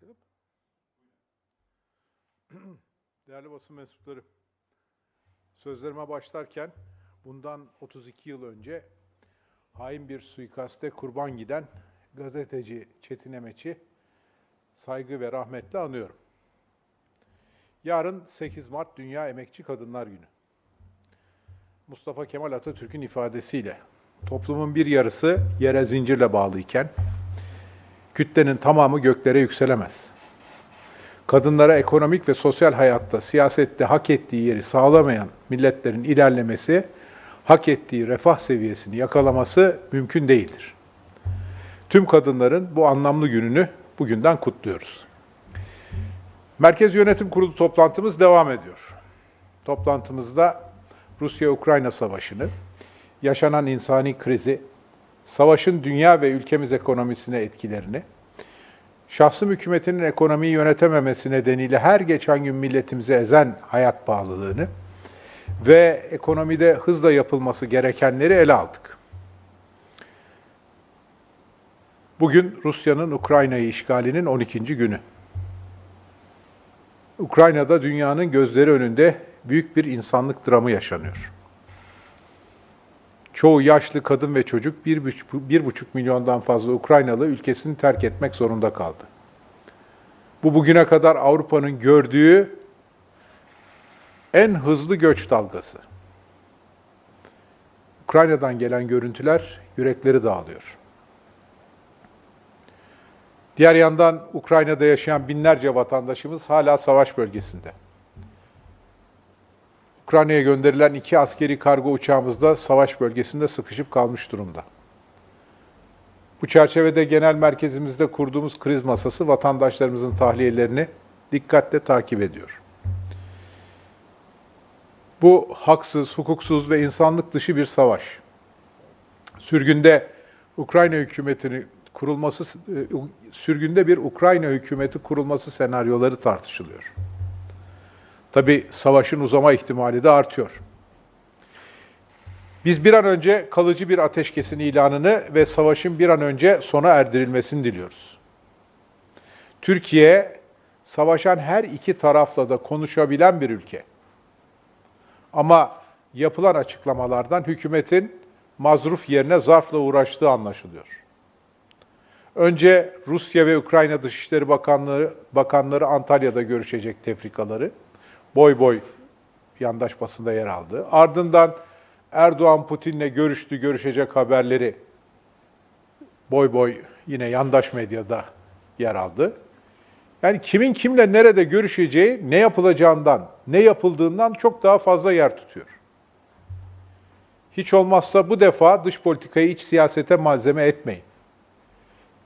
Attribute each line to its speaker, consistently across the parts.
Speaker 1: Başlayalım. Değerli basın mensupları, sözlerime başlarken bundan 32 yıl önce hain bir suikaste kurban giden gazeteci Çetin Emeç'i saygı ve rahmetle anıyorum. Yarın 8 Mart Dünya Emekçi Kadınlar Günü. Mustafa Kemal Atatürk'ün ifadesiyle toplumun bir yarısı yere zincirle bağlıyken kütlenin tamamı göklere yükselemez. Kadınlara ekonomik ve sosyal hayatta, siyasette hak ettiği yeri sağlamayan milletlerin ilerlemesi, hak ettiği refah seviyesini yakalaması mümkün değildir. Tüm kadınların bu anlamlı gününü bugünden kutluyoruz. Merkez Yönetim Kurulu toplantımız devam ediyor. Toplantımızda Rusya-Ukrayna savaşını, yaşanan insani krizi, savaşın dünya ve ülkemiz ekonomisine etkilerini, şahsım hükümetinin ekonomiyi yönetememesi nedeniyle her geçen gün milletimizi ezen hayat pahalılığını ve ekonomide hızla yapılması gerekenleri ele aldık. Bugün Rusya'nın Ukrayna'yı işgalinin 12. günü. Ukrayna'da dünyanın gözleri önünde büyük bir insanlık dramı yaşanıyor. Çoğu yaşlı kadın ve çocuk bir, buçuk- bir buçuk milyondan fazla Ukraynalı ülkesini terk etmek zorunda kaldı. Bu bugüne kadar Avrupa'nın gördüğü en hızlı göç dalgası. Ukrayna'dan gelen görüntüler yürekleri dağılıyor. Diğer yandan Ukrayna'da yaşayan binlerce vatandaşımız hala savaş bölgesinde. Ukrayna'ya gönderilen iki askeri kargo uçağımız da savaş bölgesinde sıkışıp kalmış durumda. Bu çerçevede genel merkezimizde kurduğumuz kriz masası vatandaşlarımızın tahliyelerini dikkatle takip ediyor. Bu haksız, hukuksuz ve insanlık dışı bir savaş. Sürgünde Ukrayna hükümetini kurulması, e, sürgünde bir Ukrayna hükümeti kurulması senaryoları tartışılıyor. Tabi savaşın uzama ihtimali de artıyor. Biz bir an önce kalıcı bir ateşkesin ilanını ve savaşın bir an önce sona erdirilmesini diliyoruz. Türkiye, savaşan her iki tarafla da konuşabilen bir ülke. Ama yapılan açıklamalardan hükümetin mazruf yerine zarfla uğraştığı anlaşılıyor. Önce Rusya ve Ukrayna Dışişleri Bakanları, Bakanları Antalya'da görüşecek tefrikaları boy boy yandaş basında yer aldı. Ardından Erdoğan Putin'le görüştü, görüşecek haberleri boy boy yine yandaş medyada yer aldı. Yani kimin kimle nerede görüşeceği ne yapılacağından, ne yapıldığından çok daha fazla yer tutuyor. Hiç olmazsa bu defa dış politikayı iç siyasete malzeme etmeyin.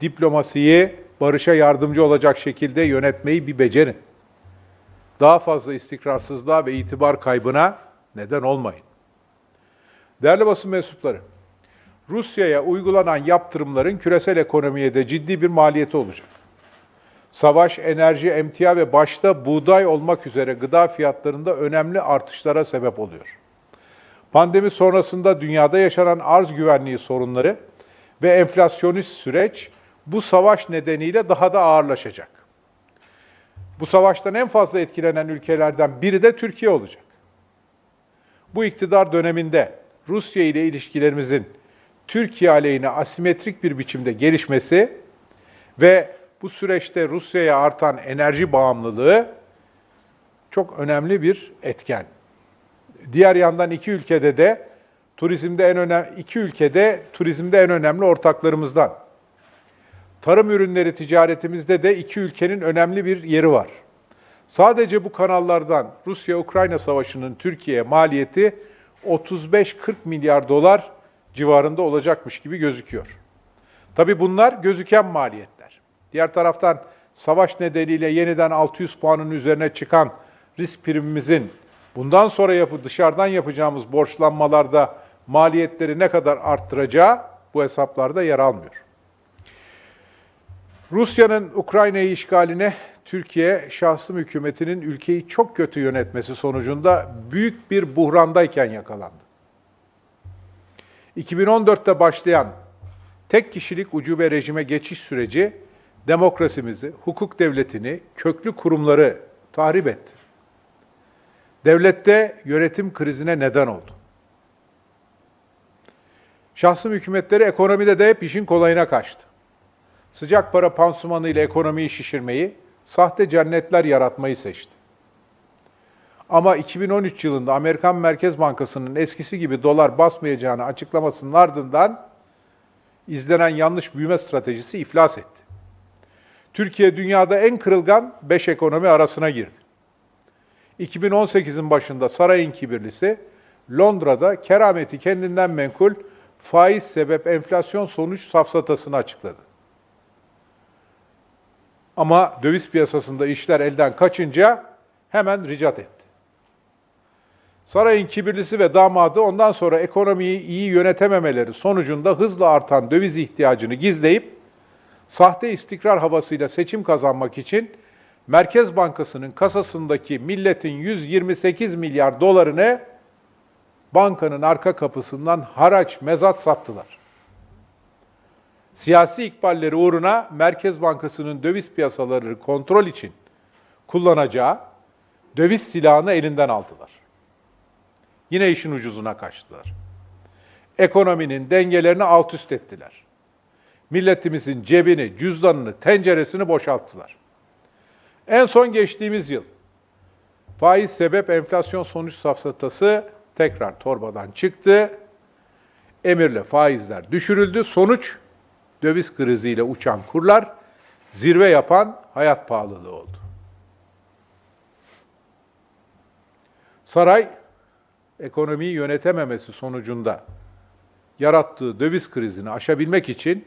Speaker 1: Diplomasiyi barışa yardımcı olacak şekilde yönetmeyi bir becerin daha fazla istikrarsızlığa ve itibar kaybına neden olmayın. Değerli basın mensupları, Rusya'ya uygulanan yaptırımların küresel ekonomiye de ciddi bir maliyeti olacak. Savaş, enerji, emtia ve başta buğday olmak üzere gıda fiyatlarında önemli artışlara sebep oluyor. Pandemi sonrasında dünyada yaşanan arz güvenliği sorunları ve enflasyonist süreç bu savaş nedeniyle daha da ağırlaşacak. Bu savaştan en fazla etkilenen ülkelerden biri de Türkiye olacak. Bu iktidar döneminde Rusya ile ilişkilerimizin Türkiye aleyhine asimetrik bir biçimde gelişmesi ve bu süreçte Rusya'ya artan enerji bağımlılığı çok önemli bir etken. Diğer yandan iki ülkede de turizmde en önemli iki ülkede turizmde en önemli ortaklarımızdan. Tarım ürünleri ticaretimizde de iki ülkenin önemli bir yeri var. Sadece bu kanallardan Rusya-Ukrayna savaşının Türkiye'ye maliyeti 35-40 milyar dolar civarında olacakmış gibi gözüküyor. Tabii bunlar gözüken maliyetler. Diğer taraftan savaş nedeniyle yeniden 600 puanın üzerine çıkan risk primimizin bundan sonra yapı dışarıdan yapacağımız borçlanmalarda maliyetleri ne kadar arttıracağı bu hesaplarda yer almıyor. Rusya'nın Ukrayna'yı işgaline Türkiye şahsım hükümetinin ülkeyi çok kötü yönetmesi sonucunda büyük bir buhrandayken yakalandı. 2014'te başlayan tek kişilik ucube rejime geçiş süreci demokrasimizi, hukuk devletini, köklü kurumları tahrip etti. Devlette yönetim krizine neden oldu. Şahsım hükümetleri ekonomide de hep işin kolayına kaçtı. Sıcak para pansumanı ile ekonomiyi şişirmeyi, sahte cennetler yaratmayı seçti. Ama 2013 yılında Amerikan Merkez Bankası'nın eskisi gibi dolar basmayacağını açıklamasının ardından izlenen yanlış büyüme stratejisi iflas etti. Türkiye dünyada en kırılgan 5 ekonomi arasına girdi. 2018'in başında sarayın kibirlisi Londra'da kerameti kendinden menkul faiz sebep enflasyon sonuç safsatasını açıkladı. Ama döviz piyasasında işler elden kaçınca hemen ricat etti. Sarayın kibirlisi ve damadı ondan sonra ekonomiyi iyi yönetememeleri sonucunda hızla artan döviz ihtiyacını gizleyip sahte istikrar havasıyla seçim kazanmak için Merkez Bankası'nın kasasındaki milletin 128 milyar dolarını bankanın arka kapısından haraç mezat sattılar. Siyasi ikballeri uğruna Merkez Bankası'nın döviz piyasaları kontrol için kullanacağı döviz silahını elinden aldılar. Yine işin ucuzuna kaçtılar. Ekonominin dengelerini alt üst ettiler. Milletimizin cebini, cüzdanını, tenceresini boşalttılar. En son geçtiğimiz yıl faiz sebep enflasyon sonuç safsatası tekrar torbadan çıktı. Emirle faizler düşürüldü. Sonuç döviz kriziyle uçan kurlar zirve yapan hayat pahalılığı oldu. Saray ekonomiyi yönetememesi sonucunda yarattığı döviz krizini aşabilmek için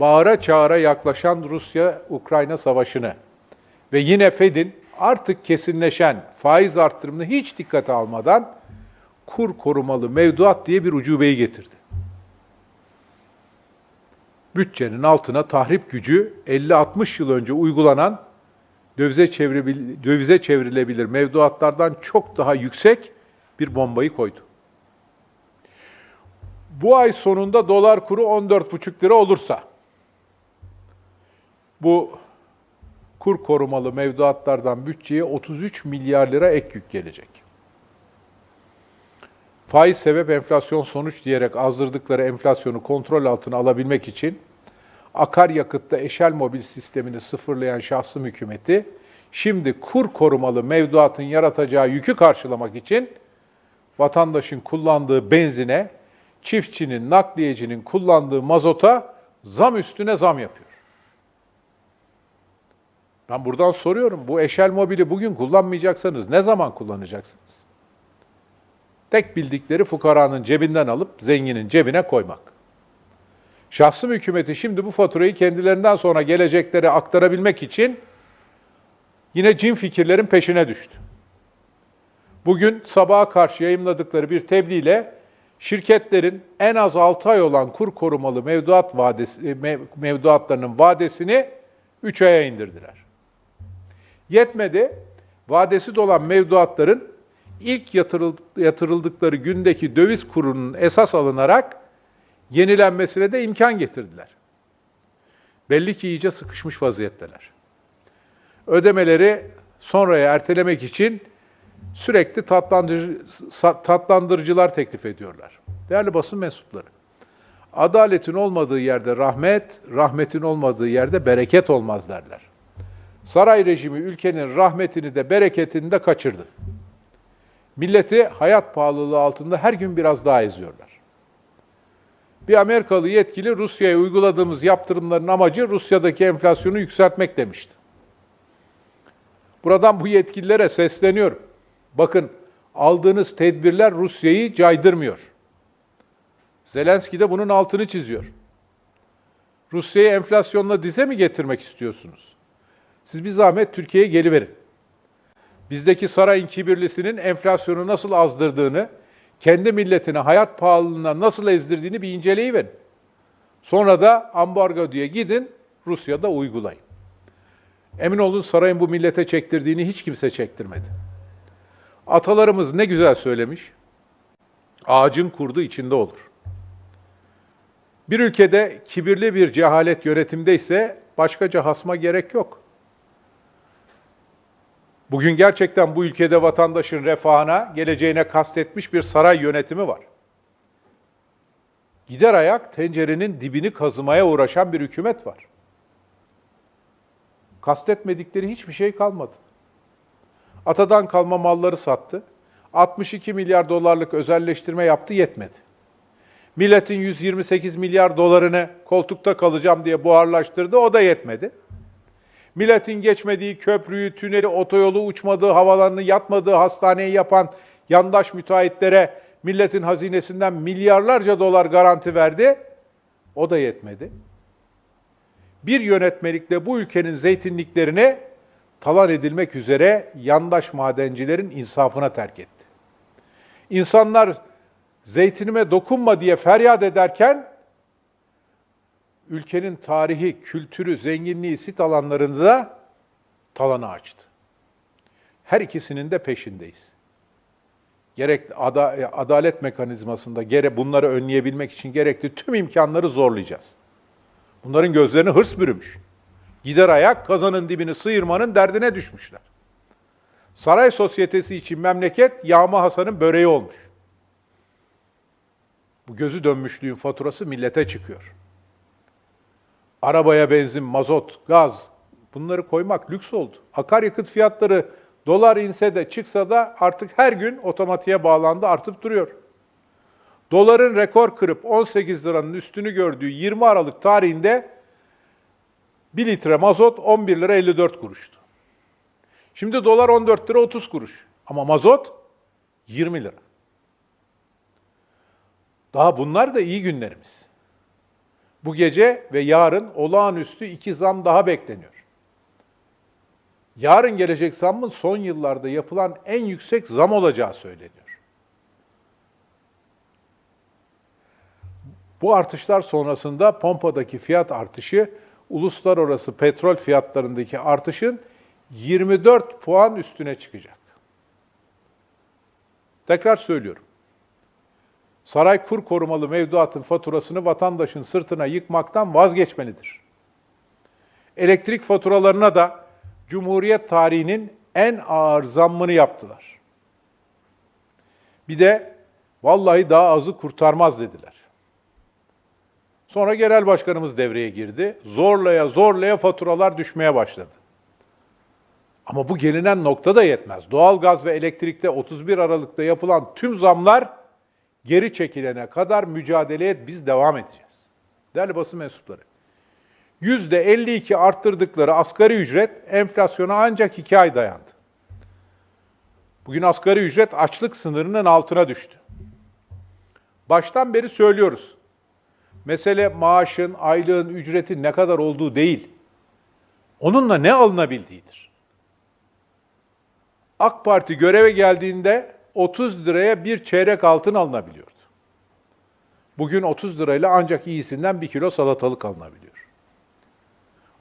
Speaker 1: bağıra çağıra yaklaşan Rusya-Ukrayna savaşını ve yine Fed'in artık kesinleşen faiz arttırımını hiç dikkate almadan kur korumalı mevduat diye bir ucubeyi getirdi. Bütçenin altına tahrip gücü 50-60 yıl önce uygulanan dövize, çevrilebilir, dövize çevrilebilir mevduatlardan çok daha yüksek bir bombayı koydu. Bu ay sonunda dolar kuru 14,5 lira olursa bu kur korumalı mevduatlardan bütçeye 33 milyar lira ek yük gelecek. Faiz sebep enflasyon sonuç diyerek azdırdıkları enflasyonu kontrol altına alabilmek için akaryakıtta eşel mobil sistemini sıfırlayan şahsım hükümeti şimdi kur korumalı mevduatın yaratacağı yükü karşılamak için vatandaşın kullandığı benzine, çiftçinin, nakliyecinin kullandığı mazota zam üstüne zam yapıyor. Ben buradan soruyorum, bu eşel mobili bugün kullanmayacaksanız ne zaman kullanacaksınız? Tek bildikleri fukaranın cebinden alıp zenginin cebine koymak. Şahsım hükümeti şimdi bu faturayı kendilerinden sonra geleceklere aktarabilmek için yine cin fikirlerin peşine düştü. Bugün sabaha karşı yayımladıkları bir tebliğle şirketlerin en az 6 ay olan kur korumalı mevduat vadesi, mevduatlarının vadesini 3 aya indirdiler. Yetmedi, vadesi dolan mevduatların ilk yatırıldıkları gündeki döviz kurunun esas alınarak yenilenmesine de imkan getirdiler. Belli ki iyice sıkışmış vaziyetteler. Ödemeleri sonraya ertelemek için sürekli tatlandırıcı, tatlandırıcılar teklif ediyorlar. Değerli basın mensupları, adaletin olmadığı yerde rahmet, rahmetin olmadığı yerde bereket olmaz derler. Saray rejimi ülkenin rahmetini de bereketini de kaçırdı. Milleti hayat pahalılığı altında her gün biraz daha eziyorlar. Bir Amerikalı yetkili Rusya'ya uyguladığımız yaptırımların amacı Rusya'daki enflasyonu yükseltmek demişti. Buradan bu yetkililere sesleniyorum. Bakın aldığınız tedbirler Rusya'yı caydırmıyor. Zelenski de bunun altını çiziyor. Rusya'yı enflasyonla dize mi getirmek istiyorsunuz? Siz bir zahmet Türkiye'ye geliverin. Bizdeki sarayın kibirlisinin enflasyonu nasıl azdırdığını, kendi milletine hayat pahalılığına nasıl ezdirdiğini bir inceleyiverin. Sonra da ambargo diye gidin, Rusya'da uygulayın. Emin olun sarayın bu millete çektirdiğini hiç kimse çektirmedi. Atalarımız ne güzel söylemiş. Ağacın kurdu içinde olur. Bir ülkede kibirli bir cehalet yönetimde ise Başkaca hasma gerek yok. Bugün gerçekten bu ülkede vatandaşın refahına, geleceğine kastetmiş bir saray yönetimi var. Gider ayak tencerenin dibini kazımaya uğraşan bir hükümet var. Kastetmedikleri hiçbir şey kalmadı. Atadan kalma malları sattı. 62 milyar dolarlık özelleştirme yaptı yetmedi. Milletin 128 milyar dolarını koltukta kalacağım diye buharlaştırdı o da yetmedi. Milletin geçmediği köprüyü, tüneli, otoyolu, uçmadığı havalarını, yatmadığı hastaneyi yapan yandaş müteahhitlere milletin hazinesinden milyarlarca dolar garanti verdi. O da yetmedi. Bir yönetmelikle bu ülkenin zeytinliklerini talan edilmek üzere yandaş madencilerin insafına terk etti. İnsanlar zeytinime dokunma diye feryat ederken ülkenin tarihi, kültürü, zenginliği, sit alanlarını da talana açtı. Her ikisinin de peşindeyiz. Gerek ada- adalet mekanizmasında gere bunları önleyebilmek için gerekli tüm imkanları zorlayacağız. Bunların gözlerini hırs bürümüş. Gider ayak kazanın dibini sıyırmanın derdine düşmüşler. Saray sosyetesi için memleket Yağma Hasan'ın böreği olmuş. Bu gözü dönmüşlüğün faturası millete çıkıyor. Arabaya benzin, mazot, gaz bunları koymak lüks oldu. Akaryakıt fiyatları dolar inse de çıksa da artık her gün otomatiğe bağlandı artıp duruyor. Doların rekor kırıp 18 liranın üstünü gördüğü 20 Aralık tarihinde 1 litre mazot 11 lira 54 kuruştu. Şimdi dolar 14 lira 30 kuruş ama mazot 20 lira. Daha bunlar da iyi günlerimiz. Bu gece ve yarın olağanüstü iki zam daha bekleniyor. Yarın gelecek zammın son yıllarda yapılan en yüksek zam olacağı söyleniyor. Bu artışlar sonrasında pompadaki fiyat artışı uluslararası petrol fiyatlarındaki artışın 24 puan üstüne çıkacak. Tekrar söylüyorum. Saray kur korumalı mevduatın faturasını vatandaşın sırtına yıkmaktan vazgeçmelidir. Elektrik faturalarına da Cumhuriyet tarihinin en ağır zammını yaptılar. Bir de vallahi daha azı kurtarmaz dediler. Sonra genel başkanımız devreye girdi. Zorlaya zorlaya faturalar düşmeye başladı. Ama bu gelinen nokta da yetmez. Doğalgaz ve elektrikte 31 Aralık'ta yapılan tüm zamlar geri çekilene kadar mücadeleye biz devam edeceğiz. Değerli basın mensupları, %52 arttırdıkları asgari ücret enflasyona ancak 2 ay dayandı. Bugün asgari ücret açlık sınırının altına düştü. Baştan beri söylüyoruz. Mesele maaşın, aylığın, ücretin ne kadar olduğu değil. Onunla ne alınabildiğidir. AK Parti göreve geldiğinde 30 liraya bir çeyrek altın alınabiliyordu. Bugün 30 lirayla ancak iyisinden bir kilo salatalık alınabiliyor.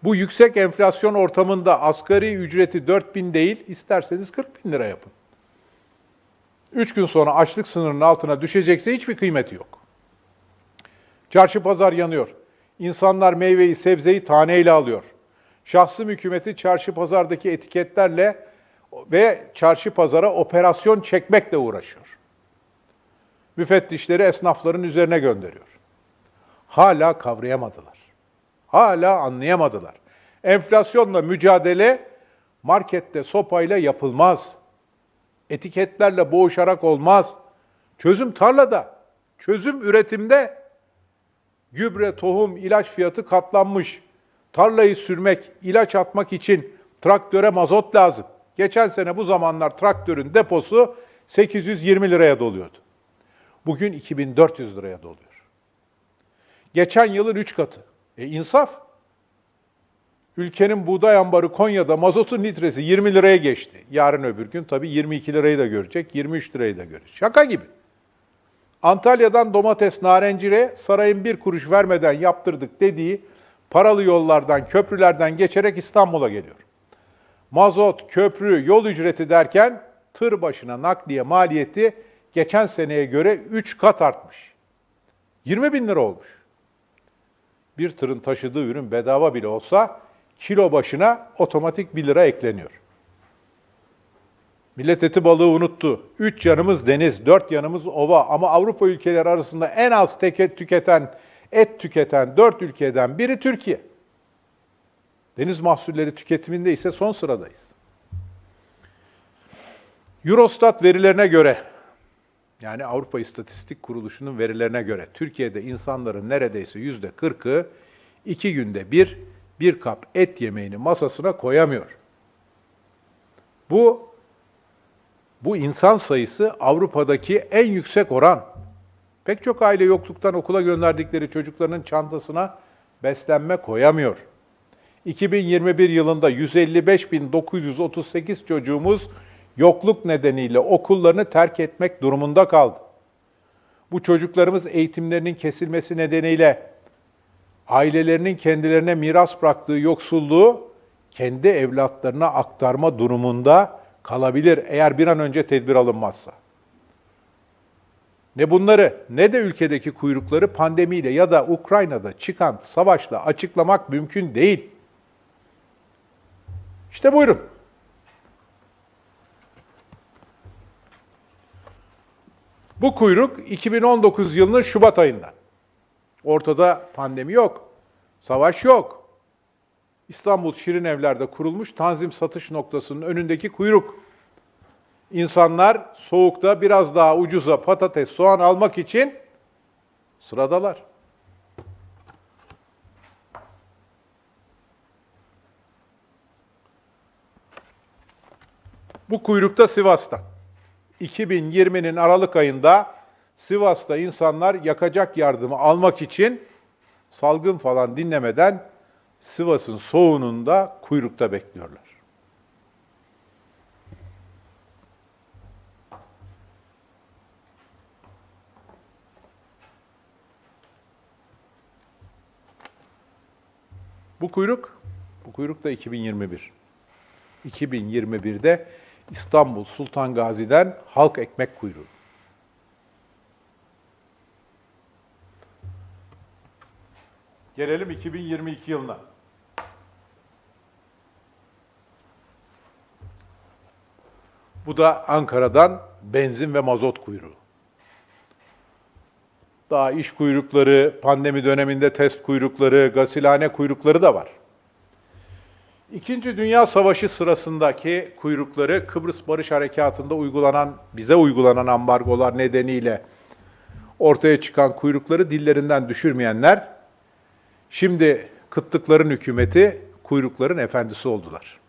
Speaker 1: Bu yüksek enflasyon ortamında asgari ücreti 4 bin değil, isterseniz 40 bin lira yapın. 3 gün sonra açlık sınırının altına düşecekse hiçbir kıymeti yok. Çarşı pazar yanıyor. İnsanlar meyveyi, sebzeyi taneyle alıyor. Şahsım hükümeti çarşı pazardaki etiketlerle ve çarşı pazara operasyon çekmekle uğraşıyor. Müfettişleri esnafların üzerine gönderiyor. Hala kavrayamadılar. Hala anlayamadılar. Enflasyonla mücadele markette sopayla yapılmaz. Etiketlerle boğuşarak olmaz. Çözüm tarlada, çözüm üretimde. Gübre, tohum, ilaç fiyatı katlanmış. Tarlayı sürmek, ilaç atmak için traktöre mazot lazım. Geçen sene bu zamanlar traktörün deposu 820 liraya doluyordu. Bugün 2400 liraya doluyor. Geçen yılın 3 katı. E insaf. Ülkenin buğday ambarı Konya'da mazotun litresi 20 liraya geçti. Yarın öbür gün tabii 22 lirayı da görecek, 23 lirayı da görecek. Şaka gibi. Antalya'dan domates, narencire sarayın bir kuruş vermeden yaptırdık dediği paralı yollardan, köprülerden geçerek İstanbul'a geliyor. Mazot, köprü, yol ücreti derken tır başına nakliye maliyeti geçen seneye göre 3 kat artmış. 20 bin lira olmuş. Bir tırın taşıdığı ürün bedava bile olsa kilo başına otomatik 1 lira ekleniyor. Millet eti balığı unuttu. Üç yanımız deniz, dört yanımız ova ama Avrupa ülkeleri arasında en az tüketen, et tüketen dört ülkeden biri Türkiye. Deniz mahsulleri tüketiminde ise son sıradayız. Eurostat verilerine göre, yani Avrupa İstatistik Kuruluşu'nun verilerine göre Türkiye'de insanların neredeyse yüzde kırkı iki günde bir, bir kap et yemeğini masasına koyamıyor. Bu bu insan sayısı Avrupa'daki en yüksek oran. Pek çok aile yokluktan okula gönderdikleri çocuklarının çantasına beslenme koyamıyor. 2021 yılında 155.938 çocuğumuz yokluk nedeniyle okullarını terk etmek durumunda kaldı. Bu çocuklarımız eğitimlerinin kesilmesi nedeniyle ailelerinin kendilerine miras bıraktığı yoksulluğu kendi evlatlarına aktarma durumunda kalabilir eğer bir an önce tedbir alınmazsa. Ne bunları ne de ülkedeki kuyrukları pandemiyle ya da Ukrayna'da çıkan savaşla açıklamak mümkün değil. İşte buyurun. Bu kuyruk 2019 yılının Şubat ayından. Ortada pandemi yok, savaş yok. İstanbul Şirin Evler'de kurulmuş tanzim satış noktasının önündeki kuyruk. İnsanlar soğukta biraz daha ucuza patates, soğan almak için sıradalar. Bu kuyrukta Sivas'ta. 2020'nin Aralık ayında Sivas'ta insanlar yakacak yardımı almak için salgın falan dinlemeden Sivas'ın soğuğununda kuyrukta bekliyorlar. Bu kuyruk, bu kuyruk da 2021. 2021'de İstanbul Sultan Gazi'den halk ekmek kuyruğu. Gelelim 2022 yılına. Bu da Ankara'dan benzin ve mazot kuyruğu. Daha iş kuyrukları, pandemi döneminde test kuyrukları, gasilhane kuyrukları da var. İkinci Dünya Savaşı sırasındaki kuyrukları Kıbrıs Barış Harekatı'nda uygulanan, bize uygulanan ambargolar nedeniyle ortaya çıkan kuyrukları dillerinden düşürmeyenler, şimdi kıtlıkların hükümeti kuyrukların efendisi oldular.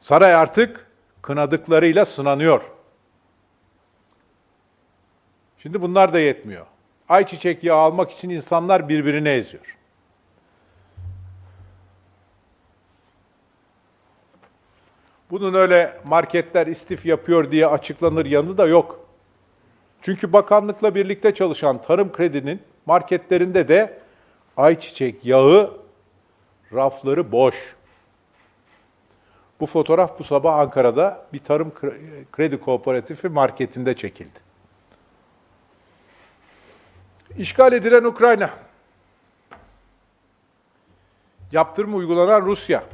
Speaker 1: Saray artık kınadıklarıyla sınanıyor. Şimdi bunlar da yetmiyor. Ayçiçek yağı almak için insanlar birbirini eziyor. Bunun öyle marketler istif yapıyor diye açıklanır yanı da yok. Çünkü bakanlıkla birlikte çalışan Tarım Kredi'nin marketlerinde de ayçiçek yağı rafları boş. Bu fotoğraf bu sabah Ankara'da bir tarım kredi kooperatifi marketinde çekildi. İşgal edilen Ukrayna. Yaptırım uygulanan Rusya.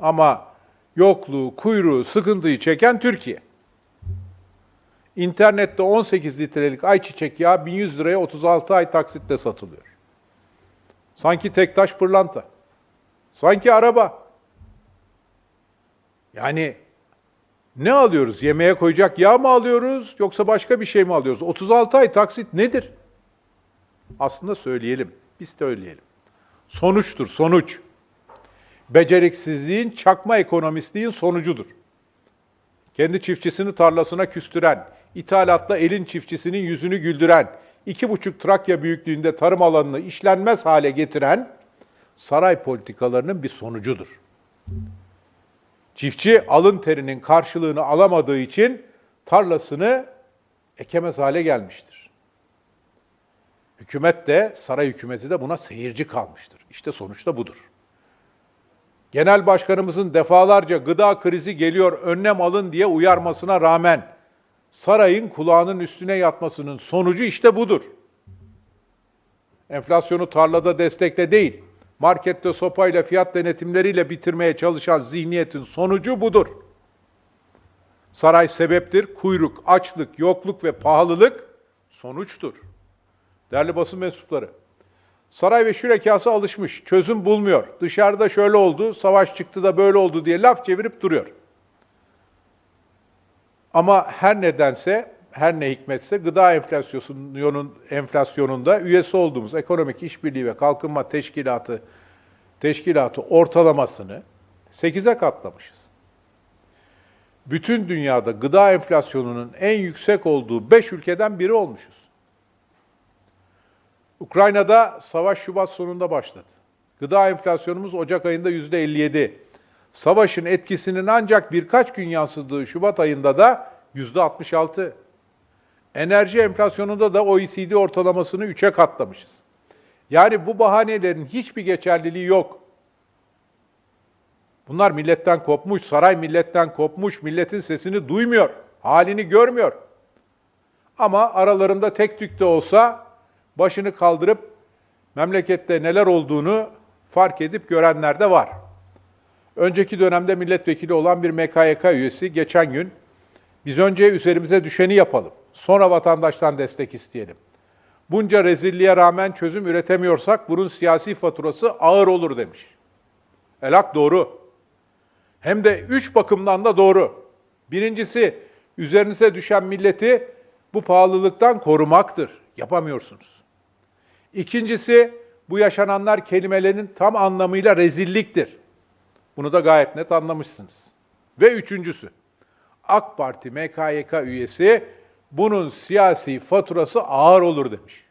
Speaker 1: Ama yokluğu, kuyruğu, sıkıntıyı çeken Türkiye. İnternette 18 litrelik ayçiçek yağı 1100 liraya 36 ay taksitle satılıyor. Sanki tek taş pırlanta. Sanki araba. Yani ne alıyoruz? Yemeğe koyacak yağ mı alıyoruz yoksa başka bir şey mi alıyoruz? 36 ay taksit nedir? Aslında söyleyelim. Biz söyleyelim. Sonuçtur, sonuç. Beceriksizliğin, çakma ekonomistliğin sonucudur. Kendi çiftçisini tarlasına küstüren, ithalatla elin çiftçisinin yüzünü güldüren, iki buçuk Trakya büyüklüğünde tarım alanını işlenmez hale getiren saray politikalarının bir sonucudur. Çiftçi alın terinin karşılığını alamadığı için tarlasını ekemez hale gelmiştir. Hükümet de, saray hükümeti de buna seyirci kalmıştır. İşte sonuçta budur. Genel başkanımızın defalarca gıda krizi geliyor, önlem alın diye uyarmasına rağmen sarayın kulağının üstüne yatmasının sonucu işte budur. Enflasyonu tarlada destekle değil, markette sopayla, fiyat denetimleriyle bitirmeye çalışan zihniyetin sonucu budur. Saray sebeptir, kuyruk, açlık, yokluk ve pahalılık sonuçtur. Değerli basın mensupları, saray ve şürekası alışmış, çözüm bulmuyor. Dışarıda şöyle oldu, savaş çıktı da böyle oldu diye laf çevirip duruyor. Ama her nedense, her ne hikmetse gıda enflasyonunun enflasyonunda üyesi olduğumuz Ekonomik İşbirliği ve Kalkınma Teşkilatı teşkilatı ortalamasını 8'e katlamışız. Bütün dünyada gıda enflasyonunun en yüksek olduğu 5 ülkeden biri olmuşuz. Ukrayna'da savaş Şubat sonunda başladı. Gıda enflasyonumuz Ocak ayında %57. Savaşın etkisinin ancak birkaç gün yansıdığı Şubat ayında da %66. Enerji enflasyonunda da OECD ortalamasını 3'e katlamışız. Yani bu bahanelerin hiçbir geçerliliği yok. Bunlar milletten kopmuş, saray milletten kopmuş, milletin sesini duymuyor, halini görmüyor. Ama aralarında tek tük de olsa başını kaldırıp memlekette neler olduğunu fark edip görenler de var. Önceki dönemde milletvekili olan bir MKYK üyesi geçen gün biz önce üzerimize düşeni yapalım, sonra vatandaştan destek isteyelim. Bunca rezilliğe rağmen çözüm üretemiyorsak bunun siyasi faturası ağır olur demiş. Elak doğru. Hem de üç bakımdan da doğru. Birincisi, üzerinize düşen milleti bu pahalılıktan korumaktır. Yapamıyorsunuz. İkincisi, bu yaşananlar kelimelerin tam anlamıyla rezilliktir. Bunu da gayet net anlamışsınız. Ve üçüncüsü, AK Parti MKYK üyesi bunun siyasi faturası ağır olur demiş.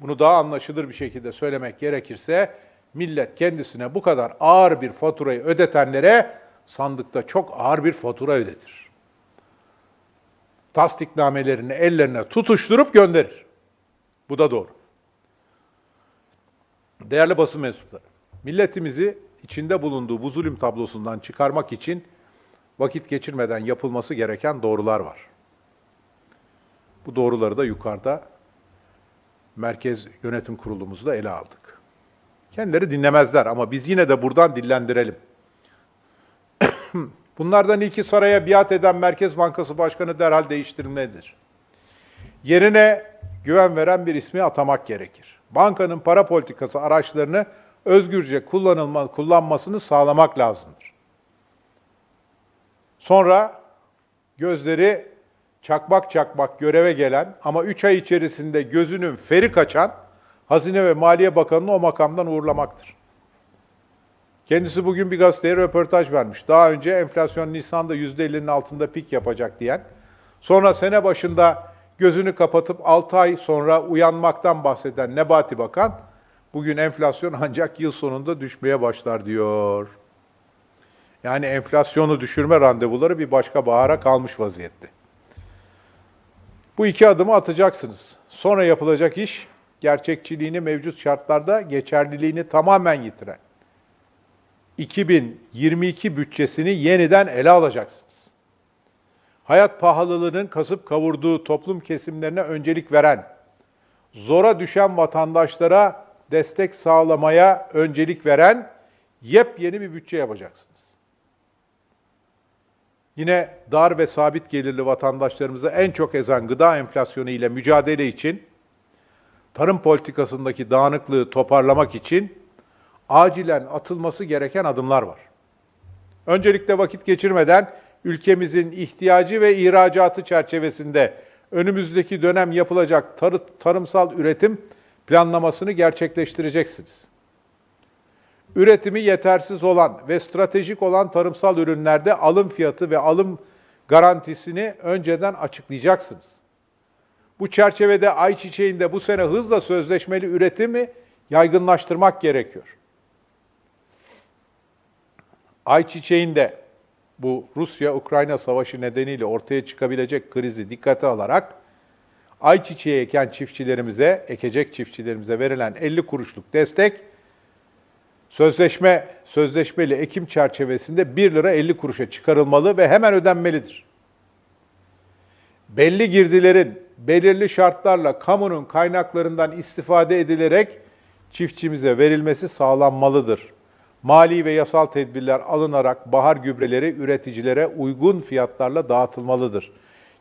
Speaker 1: Bunu daha anlaşılır bir şekilde söylemek gerekirse millet kendisine bu kadar ağır bir faturayı ödetenlere sandıkta çok ağır bir fatura ödetir. Tasdiknamelerini ellerine tutuşturup gönderir. Bu da doğru. Değerli basın mensupları, milletimizi içinde bulunduğu bu zulüm tablosundan çıkarmak için vakit geçirmeden yapılması gereken doğrular var. Bu doğruları da yukarıda Merkez Yönetim Kurulumuzda ele aldık. Kendileri dinlemezler ama biz yine de buradan dillendirelim. Bunlardan ilki saraya biat eden Merkez Bankası Başkanı derhal değiştirilmelidir. Yerine güven veren bir ismi atamak gerekir. Bankanın para politikası araçlarını özgürce kullanılma, kullanmasını sağlamak lazımdır. Sonra gözleri çakmak çakmak göreve gelen ama 3 ay içerisinde gözünün feri kaçan Hazine ve Maliye Bakanı'nı o makamdan uğurlamaktır. Kendisi bugün bir gazeteye röportaj vermiş. Daha önce enflasyon Nisan'da %50'nin altında pik yapacak diyen, sonra sene başında gözünü kapatıp 6 ay sonra uyanmaktan bahseden Nebati Bakan, bugün enflasyon ancak yıl sonunda düşmeye başlar diyor. Yani enflasyonu düşürme randevuları bir başka bahara kalmış vaziyette. Bu iki adımı atacaksınız. Sonra yapılacak iş, gerçekçiliğini mevcut şartlarda geçerliliğini tamamen yitiren 2022 bütçesini yeniden ele alacaksınız. Hayat pahalılığının kasıp kavurduğu toplum kesimlerine öncelik veren, zora düşen vatandaşlara destek sağlamaya öncelik veren yepyeni bir bütçe yapacaksınız. Yine dar ve sabit gelirli vatandaşlarımızı en çok ezen gıda enflasyonu ile mücadele için tarım politikasındaki dağınıklığı toparlamak için acilen atılması gereken adımlar var. Öncelikle vakit geçirmeden ülkemizin ihtiyacı ve ihracatı çerçevesinde önümüzdeki dönem yapılacak tar tarımsal üretim planlamasını gerçekleştireceksiniz. Üretimi yetersiz olan ve stratejik olan tarımsal ürünlerde alım fiyatı ve alım garantisini önceden açıklayacaksınız. Bu çerçevede ayçiçeğinde bu sene hızla sözleşmeli üretimi yaygınlaştırmak gerekiyor. Ayçiçeğinde bu Rusya-Ukrayna savaşı nedeniyle ortaya çıkabilecek krizi dikkate alarak ayçiçeği eken çiftçilerimize, ekecek çiftçilerimize verilen 50 kuruşluk destek sözleşme sözleşmeli ekim çerçevesinde 1 lira 50 kuruşa çıkarılmalı ve hemen ödenmelidir. Belli girdilerin belirli şartlarla kamunun kaynaklarından istifade edilerek çiftçimize verilmesi sağlanmalıdır. Mali ve yasal tedbirler alınarak bahar gübreleri üreticilere uygun fiyatlarla dağıtılmalıdır.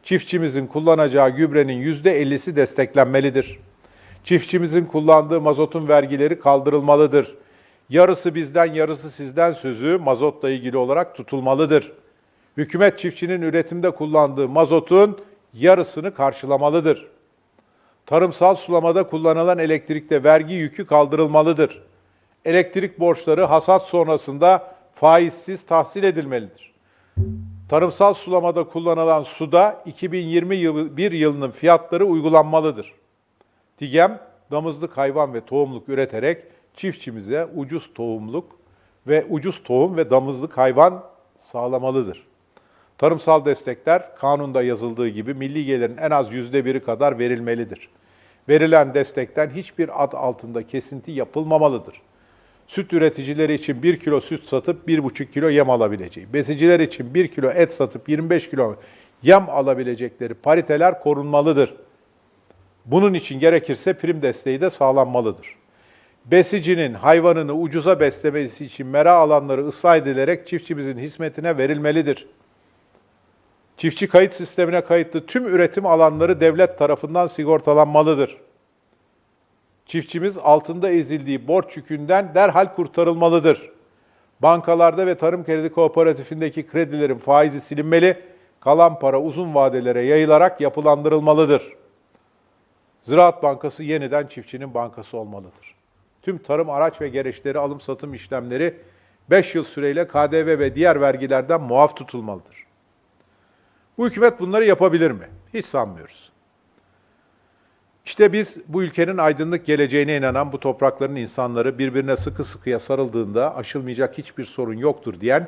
Speaker 1: Çiftçimizin kullanacağı gübrenin %50'si desteklenmelidir. Çiftçimizin kullandığı mazotun vergileri kaldırılmalıdır. Yarısı bizden, yarısı sizden sözü mazotla ilgili olarak tutulmalıdır. Hükümet çiftçinin üretimde kullandığı mazotun yarısını karşılamalıdır. Tarımsal sulamada kullanılan elektrikte vergi yükü kaldırılmalıdır. Elektrik borçları hasat sonrasında faizsiz tahsil edilmelidir. Tarımsal sulamada kullanılan suda 2021 yılının fiyatları uygulanmalıdır. TİGEM, damızlık hayvan ve tohumluk üreterek çiftçimize ucuz tohumluk ve ucuz tohum ve damızlık hayvan sağlamalıdır. Tarımsal destekler kanunda yazıldığı gibi milli gelirin en az yüzde biri kadar verilmelidir. Verilen destekten hiçbir ad altında kesinti yapılmamalıdır. Süt üreticileri için 1 kilo süt satıp 1,5 kilo yem alabileceği, besiciler için 1 kilo et satıp 25 kilo yem alabilecekleri pariteler korunmalıdır. Bunun için gerekirse prim desteği de sağlanmalıdır. Besicinin hayvanını ucuza beslemesi için mera alanları ıslah edilerek çiftçimizin hizmetine verilmelidir. Çiftçi kayıt sistemine kayıtlı tüm üretim alanları devlet tarafından sigortalanmalıdır. Çiftçimiz altında ezildiği borç yükünden derhal kurtarılmalıdır. Bankalarda ve tarım kredi kooperatifindeki kredilerin faizi silinmeli, kalan para uzun vadelere yayılarak yapılandırılmalıdır. Ziraat Bankası yeniden çiftçinin bankası olmalıdır. Tüm tarım araç ve gereçleri alım satım işlemleri 5 yıl süreyle KDV ve diğer vergilerden muaf tutulmalıdır. Bu hükümet bunları yapabilir mi? Hiç sanmıyoruz. İşte biz bu ülkenin aydınlık geleceğine inanan bu toprakların insanları birbirine sıkı sıkıya sarıldığında aşılmayacak hiçbir sorun yoktur diyen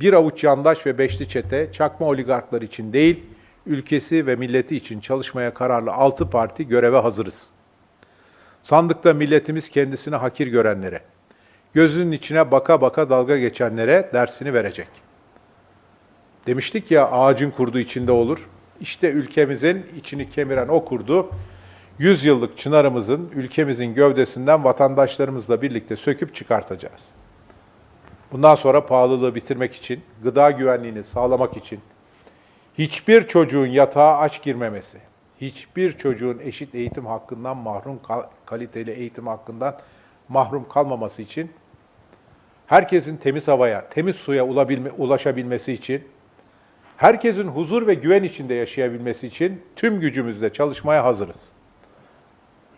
Speaker 1: bir avuç yandaş ve beşli çete çakma oligarklar için değil, ülkesi ve milleti için çalışmaya kararlı altı parti göreve hazırız. Sandıkta milletimiz kendisini hakir görenlere, gözünün içine baka baka dalga geçenlere dersini verecek. Demiştik ya ağacın kurdu içinde olur. İşte ülkemizin içini kemiren o kurdu, 100 yıllık çınarımızın, ülkemizin gövdesinden vatandaşlarımızla birlikte söküp çıkartacağız. Bundan sonra pahalılığı bitirmek için, gıda güvenliğini sağlamak için, hiçbir çocuğun yatağa aç girmemesi, hiçbir çocuğun eşit eğitim hakkından mahrum, kal- kaliteli eğitim hakkından mahrum kalmaması için, herkesin temiz havaya, temiz suya ulaşabilmesi için, herkesin huzur ve güven içinde yaşayabilmesi için tüm gücümüzle çalışmaya hazırız.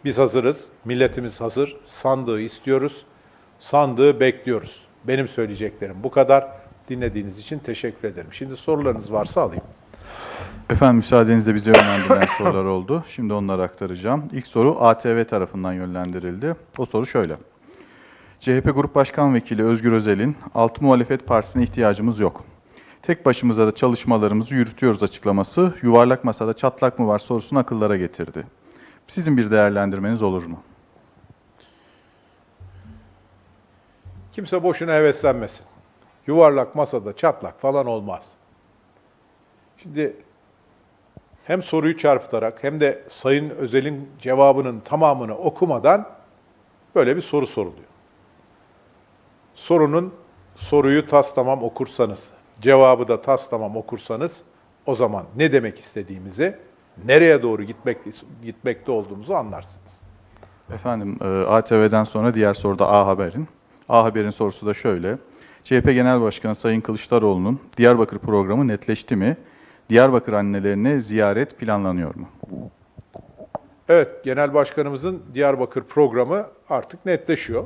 Speaker 1: Biz hazırız, milletimiz hazır, sandığı istiyoruz, sandığı bekliyoruz. Benim söyleyeceklerim bu kadar. Dinlediğiniz için teşekkür ederim. Şimdi sorularınız varsa alayım.
Speaker 2: Efendim müsaadenizle bize yönlendirilen sorular oldu. Şimdi onları aktaracağım. İlk soru ATV tarafından yönlendirildi. O soru şöyle. CHP Grup Başkan Vekili Özgür Özel'in Altı Muhalefet Partisi'ne ihtiyacımız yok. Tek başımıza da çalışmalarımızı yürütüyoruz açıklaması yuvarlak masada çatlak mı var sorusunu akıllara getirdi. Sizin bir değerlendirmeniz olur mu?
Speaker 1: Kimse boşuna heveslenmesin. Yuvarlak masada çatlak falan olmaz. Şimdi hem soruyu çarpıtarak hem de Sayın Özel'in cevabının tamamını okumadan böyle bir soru soruluyor. Sorunun soruyu tas tamam okursanız, cevabı da tas tamam okursanız o zaman ne demek istediğimizi, nereye doğru gitmek gitmekte olduğumuzu anlarsınız.
Speaker 2: Efendim e, ATV'den sonra diğer soruda A Haber'in. A Haber'in sorusu da şöyle. CHP Genel Başkanı Sayın Kılıçdaroğlu'nun Diyarbakır programı netleşti mi? Diyarbakır annelerine ziyaret planlanıyor mu?
Speaker 1: Evet, Genel Başkanımızın Diyarbakır programı artık netleşiyor.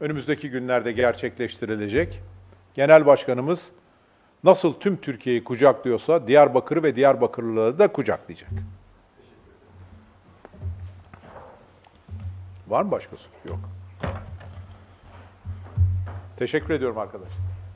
Speaker 1: Önümüzdeki günlerde gerçekleştirilecek. Genel Başkanımız nasıl tüm Türkiye'yi kucaklıyorsa Diyarbakır'ı ve Diyarbakırlıları da kucaklayacak. Var mı başka soru? Yok. Teşekkür ediyorum arkadaşlar.